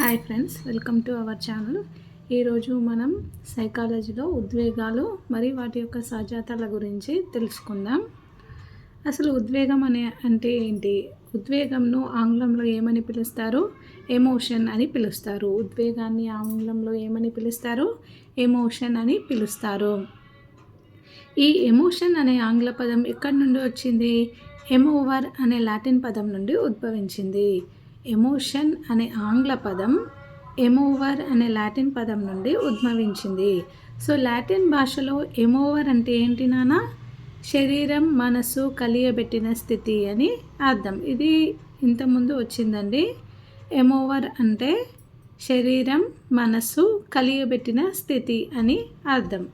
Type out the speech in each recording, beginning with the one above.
Hi friends welcome to our channel. ఈరోజు మనం సైకాలజీలో ఉద్వేగాలు మరి వాటి యొక్క సహజాతాల గురించి తెలుసుకుందాం. అసలు ఉద్వేగం అనే అంటే ఏంటి? ఉద్వేగంను ఆంగ్లంలో ఏమని పిలుస్తారు? ఎమోషన్ అని పిలుస్తారు. ఉద్వేగాన్ని ఆంగ్లంలో ఏమని పిలుస్తారు? ఎమోషన్ అని పిలుస్తారు. ఈ ఎమోషన్ అనే ఆంగ్ల పదం ఎక్కడి నుండి వచ్చింది? ఎమోవర్ అనే లాటిన్ పదం నుండి ఉద్భవించింది. ఎమోషన్ అనే ఆంగ్ల పదం ఎమోవర్ అనే లాటిన్ పదం నుండి ఉద్భవించింది. సో లాటిన్ భాషలో ఎమోవర్ అంటే ఏంటి నాన్న శరీరం మనసు కలియబెట్టిన స్థితి అని అర్థం. ఇది ఇంతకుముందు వచ్చిందండి. ఎమోవర్ అంటే శరీరం మనసు కలియబెట్టిన స్థితి అని అర్థం.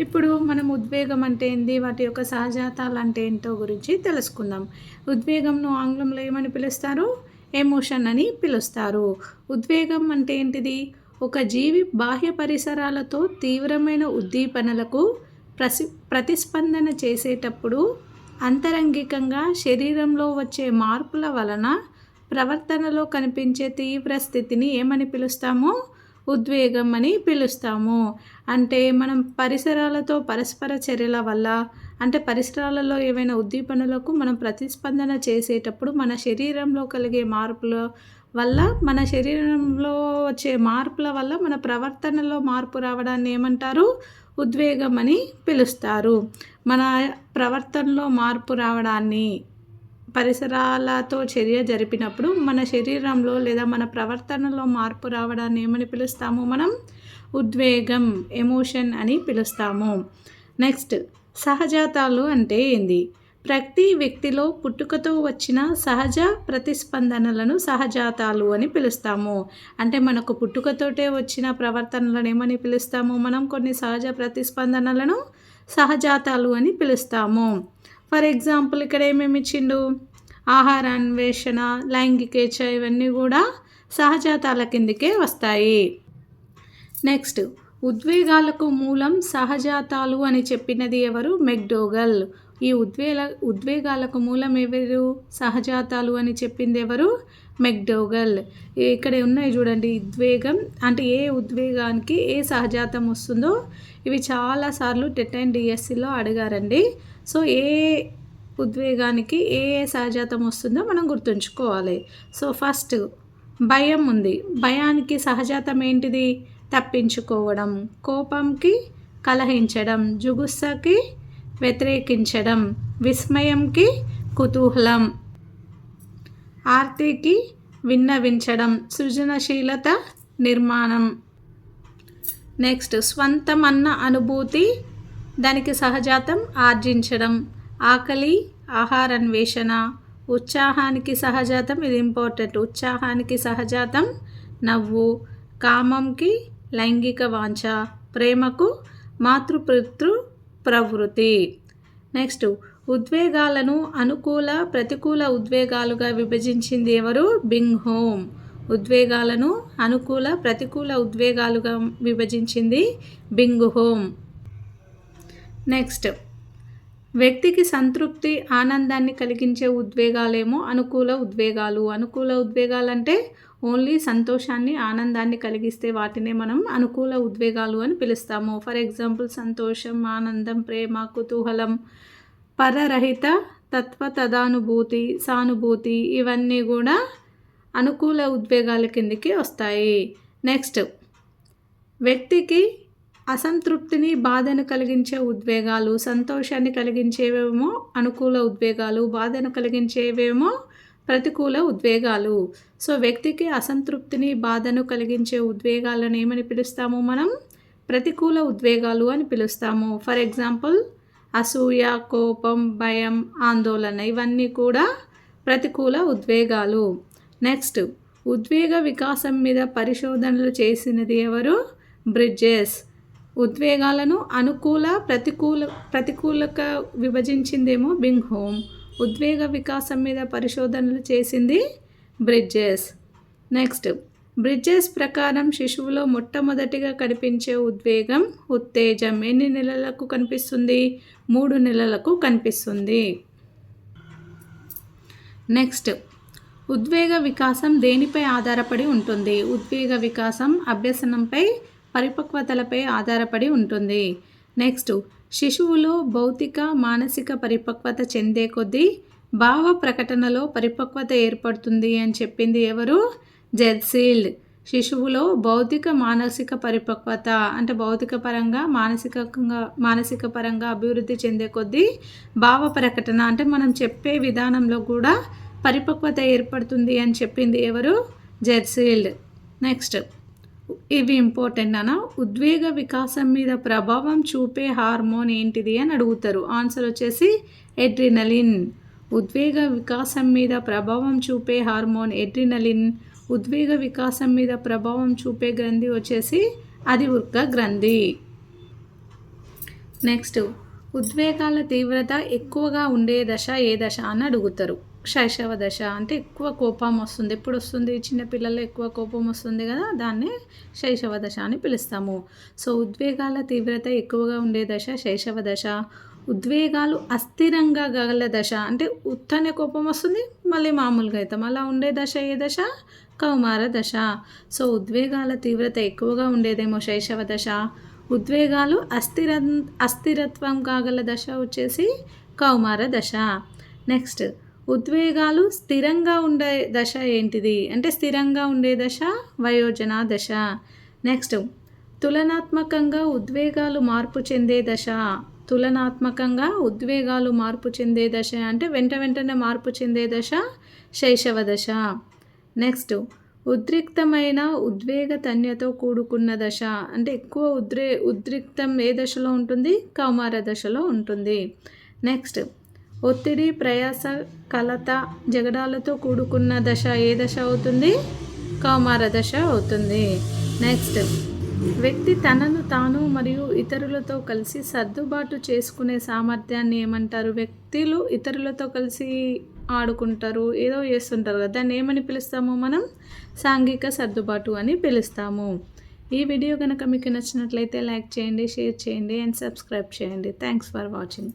ఇప్పుడు మనం ఉద్వేగం అంటే ఏంది? వాటి యొక్క సహజాతాలు అంటే ఏంటో గురించి తెలుసుకుందాం. ఉద్వేగంను ఆంగ్లంలో ఏమని పిలుస్తారు? ఎమోషన్ అని పిలుస్తారు. ఉద్వేగం అంటే ఏంటిది? ఒక జీవి బాహ్య పరిసరాలతో తీవ్రమైన ఉద్దీపనలకు ప్రసి ప్రతిస్పందన చేసేటప్పుడు అంతరంగికంగా శరీరంలో వచ్చే మార్పుల వలన ప్రవర్తనలో కనిపించే తీవ్ర స్థితిని ఏమని పిలుస్తామో? ఉద్వేగం అని పిలుస్తాము. అంటే మనం పరిసరాలతో పరస్పర చర్యల వల్ల అంటే పరిసరాలలో ఏవైనా ఉద్దీపనలకు మనం ప్రతిస్పందన చేసేటప్పుడు మన శరీరంలో కలిగే మార్పుల వల్ల మన శరీరంలో వచ్చే మార్పుల వల్ల మన ప్రవర్తనలో మార్పు రావడాన్ని ఏమంటారు? ఉద్వేగం అని పిలుస్తారు. మన ప్రవర్తనలో మార్పు రావడాన్ని పరిసరాలతో చర్య జరిపినప్పుడు మన శరీరంలో లేదా మన ప్రవర్తనలో మార్పు రావడాన్ని ఏమని పిలుస్తాము? మనం ఉద్వేగం ఎమోషన్ అని పిలుస్తాము. నెక్స్ట్ సహజాతాలు అంటే ఏంది? ప్రతి వ్యక్తిలో పుట్టుకతో వచ్చిన సహజ ప్రతిస్పందనలను సహజాతాలు అని పిలుస్తాము. అంటే మనకు పుట్టుకతోటే వచ్చిన ప్రవర్తనలను ఏమని పిలుస్తాము? మనం కొన్ని సహజ ప్రతిస్పందనలను సహజాతాలు అని పిలుస్తాము. ఫర్ ఎగ్జాంపుల్ ఇక్కడ ఏమేమి ఇచ్చిండు? ఆహార అన్వేషణ లైంగికేచ్ఛ ఇవన్నీ కూడా సహజాతాల కిందికే వస్తాయి. నెక్స్ట్ ఉద్వేగాలకు మూలం సహజాతాలు అని చెప్పినది ఎవరు? మెక్డోగల్. ఈ ఉద్వేగ ఉద్వేగాలకు మూలం ఎవరు? సహజాతాలు అని చెప్పింది ఎవరు? మెక్డోగల్. ఇక్కడ ఉన్నాయి చూడండి ఉద్వేగం అంటే ఏ ఉద్వేగానికి ఏ సహజాతం వస్తుందో ఇవి చాలాసార్లు టెట్ అండ్ డిఎస్సిలో అడిగారండి. సో ఏ ఉద్వేగానికి ఏ ఏ సహజాతం వస్తుందో మనం గుర్తుంచుకోవాలి. సో ఫస్ట్ భయం ఉంది. భయానికి సహజాతం ఏంటిది? తప్పించుకోవడం కోపంకి కలహించడం జుగుస్సకి వ్యతిరేకించడం విస్మయంకి కుతూహలం ఆర్తికి విన్నవించడం సృజనశీలత నిర్మాణం. నెక్స్ట్ స్వంతమన్న అనుభూతి దానికి సహజాతం ఆర్జించడం. ఆకలి ఆహారన్వేషణ ఉత్సాహానికి సహజాతం ఇది ఇంపార్టెంట్. ఉత్సాహానికి సహజాతం నవ్వు కామంకి లైంగిక వాంఛ ప్రేమకు మాతృపితృ ప్రవృత్తి. నెక్స్ట్ ఉద్వేగాలను అనుకూల ప్రతికూల ఉద్వేగాలుగా విభజించింది ఎవరు? Bing home. ఉద్వేగాలను అనుకూల ప్రతికూల ఉద్వేగాలుగా విభజించింది బింగ్ హోమ్. నెక్స్ట్ వ్యక్తికి సంతృప్తి ఆనందాన్ని కలిగించే ఉద్వేగాలేమో అనుకూల ఉద్వేగాలు. అనుకూల ఉద్వేగాలు అంటే ఓన్లీ సంతోషాన్ని ఆనందాన్ని కలిగిస్తే వాటినే మనం అనుకూల ఉద్వేగాలు అని పిలుస్తాము. ఫర్ ఎగ్జాంపుల్ సంతోషం ఆనందం ప్రేమ కుతూహలం పరరహిత తత్వ తదానుభూతి సానుభూతి ఇవన్నీ కూడా అనుకూల ఉద్వేగాల కిందికి వస్తాయి. నెక్స్ట్ వ్యక్తికి అసంతృప్తిని బాధను కలిగించే ఉద్వేగాలు సంతోషాన్ని కలిగించేవేమో అనుకూల ఉద్వేగాలు బాధను కలిగించేవేమో ప్రతికూల ఉద్వేగాలు. సో వ్యక్తికి అసంతృప్తిని బాధను కలిగించే ఉద్వేగాలను ఏమని పిలుస్తాము మనం? ప్రతికూల ఉద్వేగాలు అని పిలుస్తాము. ఫర్ ఎగ్జాంపుల్ అసూయ కోపం భయం ఆందోళన ఇవన్నీ కూడా ప్రతికూల ఉద్వేగాలు. నెక్స్ట్ ఉద్వేగ వికాసం మీద పరిశోధనలు చేసినది ఎవరు? బ్రిడ్జెస్. ఉద్వేగాలను అనుకూల ప్రతికూల ప్రతికూలక విభజించిందేమో బింగ్ హోమ్. ఉద్వేగ వికాసం మీద పరిశోధనలు చేసింది బ్రిడ్జెస్. నెక్స్ట్ బ్రిడ్జెస్ ప్రకారం శిశువులో మొట్టమొదటిగా కనిపించే ఉద్వేగం ఉత్తేజం ఎన్ని నెలలకు కనిపిస్తుంది? మూడు నెలలకు కనిపిస్తుంది. నెక్స్ట్ ఉద్వేగ వికాసం దేనిపై ఆధారపడి ఉంటుంది? ఉద్వేగ వికాసం అభ్యసనంపై పరిపక్వతలపై ఆధారపడి ఉంటుంది. నెక్స్ట్ శిశువులో భౌతిక మానసిక పరిపక్వత చెందే కొద్దీ భావ ప్రకటనలో పరిపక్వత ఏర్పడుతుంది అని చెప్పింది ఎవరు? జెడ్సీల్డ్ శిశువులో భౌతిక మానసిక పరిపక్వత అంటే భౌతిక పరంగా మానసికంగా మానసిక పరంగా అభివృద్ధి చెందే కొద్దీ భావ ప్రకటన అంటే మనం చెప్పే విధానంలో కూడా పరిపక్వత ఏర్పడుతుంది అని చెప్పింది ఎవరు? జెర్సీల్డ్ నెక్స్ట్ ఇవి ఇంపార్టెంట్ అన్న ఉద్వేగ వికాసం మీద ప్రభావం చూపే హార్మోన్ ఏంటిది అని అడుగుతారు. ఆన్సర్ వచ్చేసి ఎడ్రినలిన్ ఉద్వేగ వికాసం మీద ప్రభావం చూపే హార్మోన్ ఎడ్రినలిన్ ఉద్వేగ వికాసం మీద ప్రభావం చూపే గ్రంథి వచ్చేసి అది ఉర్క గ్రంథి. నెక్స్ట్ ఉద్వేగాల తీవ్రత ఎక్కువగా ఉండే దశ ఏ దశ అని అడుగుతారు. శైశవ దశ అంటే ఎక్కువ కోపం వస్తుంది. ఎప్పుడు వస్తుంది? చిన్నపిల్లల్లో ఎక్కువ కోపం వస్తుంది కదా దాన్ని శైశవ దశ అని పిలుస్తాము. సో ఉద్వేగాల తీవ్రత ఎక్కువగా ఉండే దశ శైశవ దశ. ఉద్వేగాలు అస్థిరంగా గల దశ అంటే ఉత్తనే కోపం వస్తుంది మళ్ళీ మామూలుగా అవుతాం అలా ఉండే దశ ఏ దశ? కౌమార దశ. సో ఉద్వేగాల తీవ్రత ఎక్కువగా ఉండేదేమో శైశవ దశ. ఉద్వేగాలు అస్థిర అస్థిరత్వం కాగల దశ వచ్చేసి కౌమార దశ. నెక్స్ట్ ఉద్వేగాలు స్థిరంగా ఉండే దశ ఏంటిది? అంటే స్థిరంగా ఉండే దశ వయోజన దశ. నెక్స్ట్ తులనాత్మకంగా ఉద్వేగాలు మార్పు చెందే దశ. తులనాత్మకంగా ఉద్వేగాలు మార్పు చెందే దశ అంటే వెంట వెంటనే మార్పు చెందే దశ శైశవ దశ. నెక్స్ట్ ఉద్రిక్తమైన ఉద్వేగ తన్యతో కూడుకున్న దశ. అంటే ఎక్కువ ఉద్రే ఉద్రిక్తం ఏ దశలో ఉంటుంది? కౌమార దశలో ఉంటుంది. నెక్స్ట్ ఒత్తిడి ప్రయాస కలత జగడాలతో కూడుకున్న దశ ఏ దశ అవుతుంది? కౌమార దశ అవుతుంది. నెక్స్ట్. వ్యక్తి తనను తాను మరియు ఇతరులతో కలిసి సర్దుబాటు చేసుకునే సామర్థ్యాన్ని ఏమంటారు? వ్యక్తులు ఇతరులతో కలిసి ఆడుకుంటారు ఏదో చేస్తుంటారు కదా దాన్ని ఏమని పిలుస్తాము మనం? సాంఘిక సర్దుబాటు అని పిలుస్తాము. ఈ వీడియో కనుక మీకు నచ్చినట్లయితే లైక్ చేయండి షేర్ చేయండి అండ్ సబ్స్క్రైబ్ చేయండి. Thanks for watching.